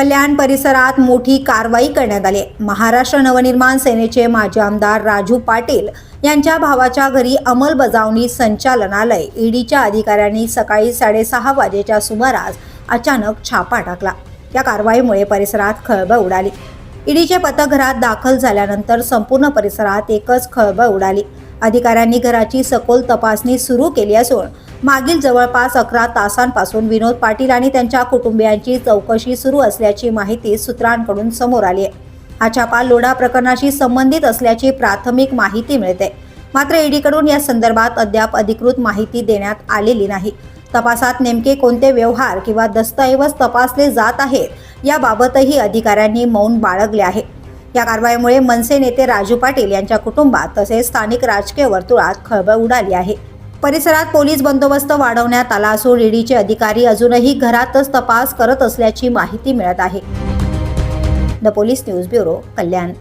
कल्याण परिसरात मोठी कारवाई करण्यात आली. महाराष्ट्र नवनिर्माण सेनेचे माजी आमदार राजू पाटील यांच्या भावाच्या घरी अंमलबजावणी संचालनालय ईडीच्या अधिकाऱ्यांनी सकाळी साडेसहा वाजेच्या सुमारास अचानक छापा टाकला. या कारवाईमुळे परिसरात खळबळ उडाली. ईडीचे पथक घरात दाखल झाल्यानंतर संपूर्ण परिसरात एकच खळबळ उडाली. अधिकाऱ्यांनी घराची सखोल तपासणी सुरू केली असून मागील जवळपास अकरा तासांपासून विनोद पाटील आणि त्यांच्या कुटुंबियांची चौकशी सुरू असल्याची माहिती सूत्रांकडून समोर आली आहे. हा छापा लोढा प्रकरणाशी संबंधित असल्याची प्राथमिक माहिती मिळते. मात्र ईडीकडून या संदर्भात अद्याप अधिकृत माहिती देण्यात आलेली नाही. तपासात नेमके कोणते व्यवहार किंवा दस्तऐवज तपासले जात आहेत याबाबतही अधिकाऱ्यांनी मौन बाळगले आहे. या कारवाईमुळे मनसे नेते राजू पाटील यांच्या कुटुंबात तसेच स्थानिक राजकीय वर्तुळात खळबळ उडाली आहे. परिसरात पोलीस बंदोबस्त वाढवण्यात आला असून ईडीचे अधिकारी अजूनही घरातच तपास करत असल्याची माहिती मिळत आहे. The police news bureau Kalyan.